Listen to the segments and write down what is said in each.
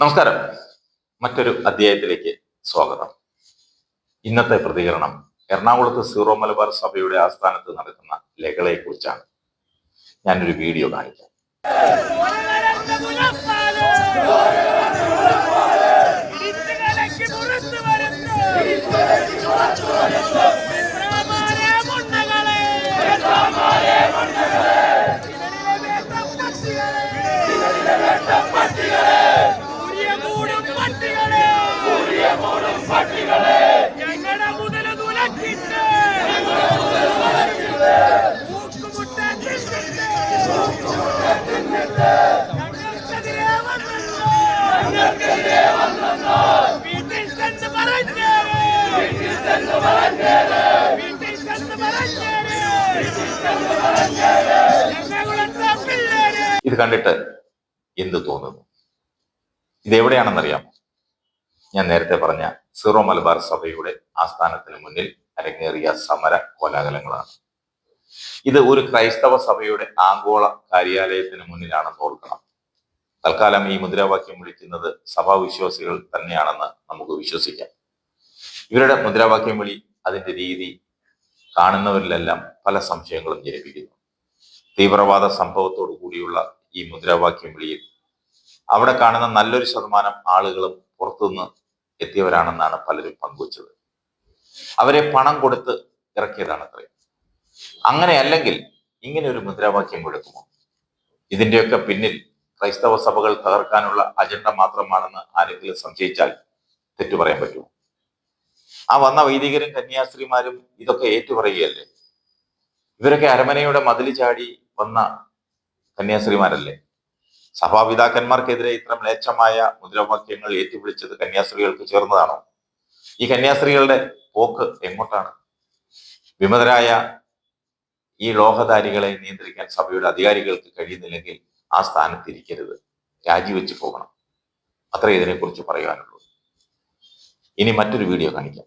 നമസ്കാരം. മറ്റൊരു അധ്യായത്തിലേക്ക് സ്വാഗതം. ഇന്നത്തെ പ്രതികരണം എറണാകുളത്ത് സീറോ മലബാർ സഭയുടെ ആസ്ഥാനത്ത് നടക്കുന്ന ലഹളയെ കുറിച്ചാണ് ഞാനൊരു വീഡിയോ കാണിക്കാം. കണ്ടിട്ട് എന്ത് തോന്നുന്നു? ഇത് എവിടെയാണെന്നറിയാമോ? ഞാൻ നേരത്തെ പറഞ്ഞ സീറോ മലബാർ സഭയുടെ ആസ്ഥാനത്തിന് മുന്നിൽ അരങ്ങേറിയ സമര കോലാഹലങ്ങളാണ്. ഇത് ഒരു ക്രൈസ്തവ സഭയുടെ ആഗോള കാര്യാലയത്തിന് മുന്നിലാണെന്ന് ഓർക്കണം. തൽക്കാലം ഈ മുദ്രാവാക്യം വിളിക്കുന്നത് സഭാ വിശ്വാസികൾ തന്നെയാണെന്ന് നമുക്ക് വിശ്വസിക്കാം. ഇവരുടെ മുദ്രാവാക്യം വിളി അതിന്റെ രീതി കാണുന്നവരിലെല്ലാം പല സംശയങ്ങളും ജനിപ്പിക്കുന്നു. തീവ്രവാദ സംഭവത്തോടു കൂടിയുള്ള ഈ മുദ്രാവാക്യം വിളിയിൽ അവിടെ കാണുന്ന നല്ലൊരു ശതമാനം ആളുകളും പുറത്തുനിന്ന് എത്തിയവരാണെന്നാണ് പലരും പങ്കുവച്ചത്. അവരെ പണം കൊടുത്ത് ഇറക്കിയതാണ് അത്രയും. അങ്ങനെ അല്ലെങ്കിൽ ഇങ്ങനെ ഒരു മുദ്രാവാക്യം കൊടുക്കുമോ? ഇതിന്റെയൊക്കെ പിന്നിൽ ക്രൈസ്തവ സഭകൾ തകർക്കാനുള്ള അജണ്ട മാത്രമാണെന്ന് ആരെങ്കിലും സംശയിച്ചാൽ തെറ്റു പറയാൻ പറ്റുമോ? ആ വന്ന വൈദികരും കന്യാസ്ത്രീമാരും ഇതൊക്കെ ഏറ്റുപറയുകയല്ലേ? ഇവരൊക്കെ അരമനയുടെ മതിൽ ചാടി വന്ന കന്യാസ്ത്രീമാരല്ലേ? സഭാപിതാക്കന്മാർക്കെതിരെ ഇത്ര മ്ലേച്ഛമായ മുദ്രാവാക്യങ്ങൾ ഏറ്റുപിടിച്ചത് കന്യാസ്ത്രീകൾക്ക് ചേർന്നതാണോ? ഈ കന്യാസ്ത്രീകളുടെ പോക്ക് എങ്ങോട്ടാണ്? വിമതരായ ഈ ലോഹധാരികളെ നിയന്ത്രിക്കാൻ സഭയുടെ അധികാരികൾക്ക് കഴിയുന്നില്ലെങ്കിൽ ആ സ്ഥാനത്തിരിക്കരുത്. രാജിവെച്ച് പോകണം. അത്രേ ഇതിനെക്കുറിച്ച് പറയാനുള്ളൂ ഇനി മറ്റൊരു വീഡിയോ കാണിക്കാം.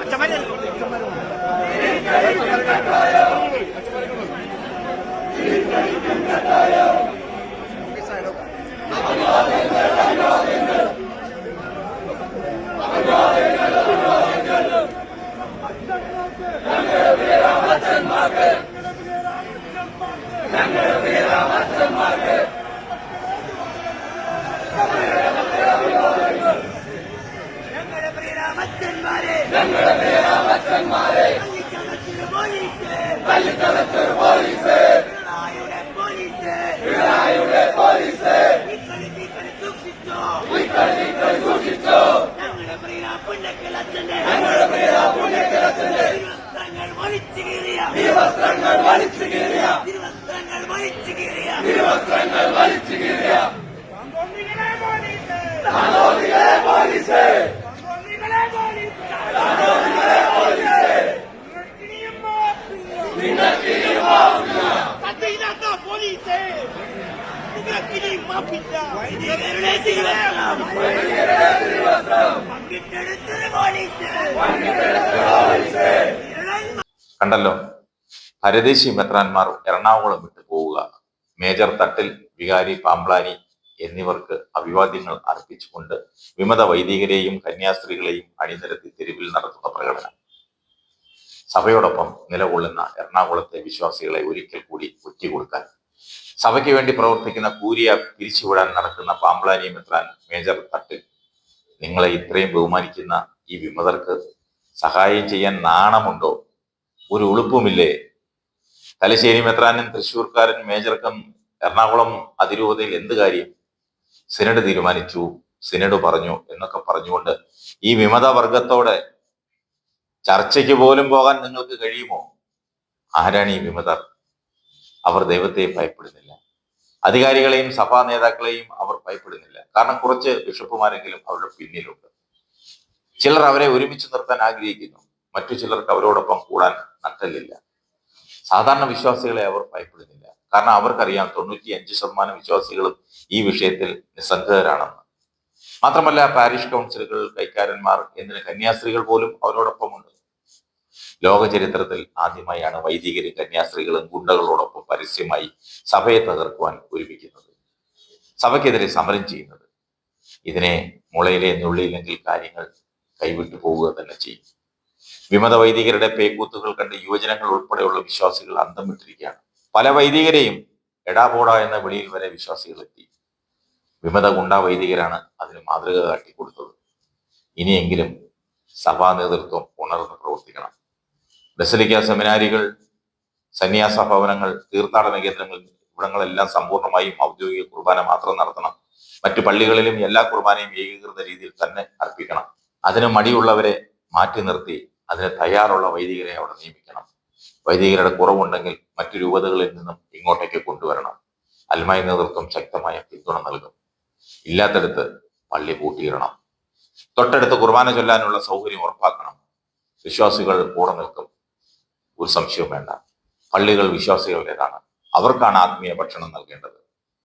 പ്രിയരാമച്ചന്മാരെ പോലീസ് പോലീസ്. പിണറായിയുടെ പോലീസ്. സൂക്ഷിച്ചോ. ഞങ്ങളുടെ പ്രിയരാ പുണ്യക്കലച്ചന്റെ ഞങ്ങളുടെ പ്രിയരാ പുണ്യക്കലച്ചന്റെ തിരുവസ്ത്രങ്ങൾ വലിച്ചു കീറിയ വസ്ത്രങ്ങൾ വലിച്ചു കീറിയ വസ്ത്രങ്ങൾ വലിച്ചു കീറിയ തിരുവസ്ത്രങ്ങൾ വലിച്ചു കീറിയ പോലീസ് താന്തോന്നികളെ പോലീസ് താന്തോന്നികളെ പോലീസ് നിങ്ങൾക്കിനിയും മാപ്പില്ല നിങ്ങൾക്കിനിയും മാപ്പില്ല കണ്ടല്ലോ? പരദേശി മെത്രാന്മാർ എറണാകുളം വിട്ടു പോവുക. മേജർ തട്ടിൽ വികാരി പാമ്പ്ലാനി എന്നിവർക്ക് അഭിവാദ്യങ്ങൾ അർപ്പിച്ചുകൊണ്ട് വിമത വൈദികരെയും കന്യാസ്ത്രീകളെയും അണിനിരത്തി തെരുവിൽ നടത്തുന്ന പ്രകടനം. സഭയോടൊപ്പം നിലകൊള്ളുന്ന എറണാകുളത്തെ വിശ്വാസികളെ ഒരിക്കൽ കൂടി ഒറ്റുകൊടുക്കാൻ സഭയ്ക്ക് വേണ്ടി പ്രവർത്തിക്കുന്ന കൂരിയ പിരിച്ചുവിടാൻ നടക്കുന്ന പാമ്പളാനി മെത്രാൻ മേജർ തട്ട് നിങ്ങളെ ഇത്രയും ബഹുമാനിക്കുന്ന ഈ വിമതർക്ക് സഹായം ചെയ്യാൻ നാണമുണ്ടോ? ഒരു ഉളുപ്പുമില്ലേ? തലശ്ശേരി മെത്രാനും തൃശ്ശൂർക്കാരൻ മേജർക്കും എറണാകുളം അതിരൂപതയിൽ എന്ത് കാര്യം? സിനഡ് തീരുമാനിച്ചു സിനഡ് പറഞ്ഞു എന്നൊക്കെ പറഞ്ഞുകൊണ്ട് ഈ വിമത വർഗത്തോടെ ചർച്ചയ്ക്ക് പോലും പോകാൻ നിങ്ങൾക്ക് കഴിയുമോ? ആരാണ് ഈ വിമതർ? അവർ ദൈവത്തെ ഭയപ്പെടുന്നില്ല. അധികാരികളെയും സഭാ നേതാക്കളെയും അവർ ഭയപ്പെടുന്നില്ല. കാരണം കുറച്ച് ബിഷപ്പുമാരെങ്കിലും അവരുടെ പിന്നിലുണ്ട്. ചിലർ അവരെ ഒരുമിച്ച് നിർത്താൻ ആഗ്രഹിക്കുന്നു. മറ്റു ചിലർക്ക് അവരോടൊപ്പം കൂടാൻ നട്ടല്ലില്ല സാധാരണ വിശ്വാസികളെ അവർ ഭയപ്പെടുന്നില്ല. കാരണം അവർക്കറിയാം തൊണ്ണൂറ്റി അഞ്ച് ശതമാനം വിശ്വാസികളും ഈ വിഷയത്തിൽ നിസ്സംഗതരാണെന്ന് മാത്രമല്ല പാരിഷ് കൗൺസിലുകൾ കൈക്കാരന്മാർ എന്നിന് കന്യാസ്ത്രീകൾ പോലും അവരോടൊപ്പമുണ്ട്. ലോക ചരിത്രത്തിൽ ആദ്യമായാണ് വൈദികരും കന്യാസ്ത്രീകളും ഗുണ്ടകളോടൊപ്പം പരസ്യമായി സഭയെ തകർക്കുവാൻ ഒരുമിക്കുന്നത്. സഭയ്ക്കെതിരെ സമരം ചെയ്യുന്നത്. ഇതിനെ മുളയിലെ നുള്ളിയില്ലെങ്കിൽ കാര്യങ്ങൾ കൈവിട്ടു പോവുക തന്നെ ചെയ്യും. വിമത വൈദികരുടെ പേക്കൂത്തുകൾ കണ്ട് യുവജനങ്ങൾ ഉൾപ്പെടെയുള്ള വിശ്വാസികൾ അന്തം വിട്ടിരിക്കുകയാണ്. പല വൈദികരെയും എടാപോടാ എന്ന വിളിയിൽ വരെ വിശ്വാസികൾ എത്തി. വിമത ഗുണ്ട വൈദികരാണ് അതിന് മാതൃക കാട്ടിക്കൊടുത്തത് ഇനിയെങ്കിലും സഭാ നേതൃത്വം ഉണർന്ന് പ്രവർത്തിക്കണം. ബസലിക്ക സെമിനാരികൾ സന്യാസ ഭവനങ്ങൾ തീർത്ഥാടന കേന്ദ്രങ്ങൾ ഇവിടങ്ങളെല്ലാം സമ്പൂർണമായും ഔദ്യോഗിക കുർബാന മാത്രം നടത്തണം. മറ്റു പള്ളികളിലും എല്ലാ കുർബാനയും ഏകീകൃത രീതിയിൽ തന്നെ അർപ്പിക്കണം. അതിന് മടിയുള്ളവരെ മാറ്റി നിർത്തി അതിന് തയ്യാറുള്ള വൈദികരെ അവിടെ നിയമിക്കണം. വൈദികരുടെ കുറവുണ്ടെങ്കിൽ മറ്റു രൂപതകളിൽ നിന്നും ഇങ്ങോട്ടേക്ക് കൊണ്ടുവരണം. അൽമായി നേതൃത്വം ശക്തമായ പിന്തുണ നൽകും. ഇല്ലാത്തടത്ത് പള്ളി പൂട്ടിയിടണം. തൊട്ടടുത്ത് കുർബാന ചൊല്ലാനുള്ള സൗകര്യം ഉറപ്പാക്കണം. വിശ്വാസികൾ കൂടെ നിൽക്കും. ഒരു സംശയവും വേണ്ട. പള്ളികൾ വിശ്വാസികളുടേതാണ്. അവർക്കാണ് ആത്മീയ ഭക്ഷണം നൽകേണ്ടത്.